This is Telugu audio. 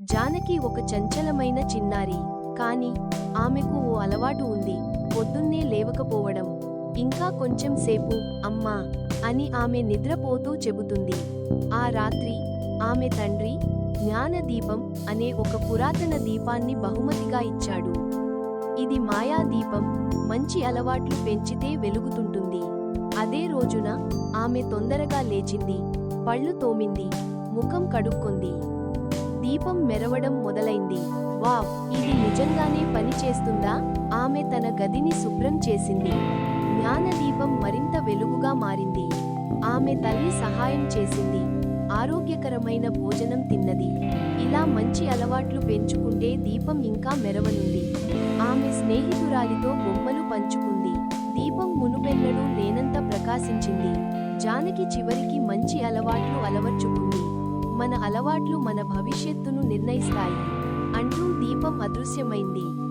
జానకి ఒక చంచలమైన చిన్నారి. కాని ఆమెకు ఓ అలవాటు ఉంది. పొద్దున్నే లేవకపోవడం. ఇంకా కొంచెం సేపు అమ్మా అని ఆమె నిద్రపోతూ చెబుతుంది. ఆ రాత్రి ఆమె తండ్రి జ్ఞానదీపం అనే ఒక పురాతన దీపాన్ని బహుమతిగా ఇచ్చాడు. ఇది మాయాదీపం మంచి అలవాట్లు పెంచితే వెలుగుతుంటుంది. అదే రోజున ఆమె తొందరగా లేచింది. పళ్ళు తోమింది. ముఖం కడుక్కొంది. దీపం మెరవడం మొదలైంది. వావ్ ఇది నిజంగానే పనిచేస్తుందా ఆమె తన గదిని శుభ్రం చేసింది. జ్ఞానదీపం మరింత వెలుగుగా మారింది. ఆమె తల్లి సహాయం చేసింది. ఆరోగ్యకరమైన భోజనం తిన్నది. ఇలా మంచి అలవాట్లు పెంచుకుంటే దీపం ఇంకా మెరవనుంది. ఆమె స్నేహితురాలితో బొమ్మలు పంచుకుంది. దీపం మునుపెన్నడూ లేనంత ప్రకాశించింది. జానకి చివరికి మంచి అలవాట్లు అలవర్చుకుంది. మన అలవాట్లు మన భవిష్యత్తును నిర్ణయిస్తాయి. అంటూ దీపం అదృశ్యమైంది.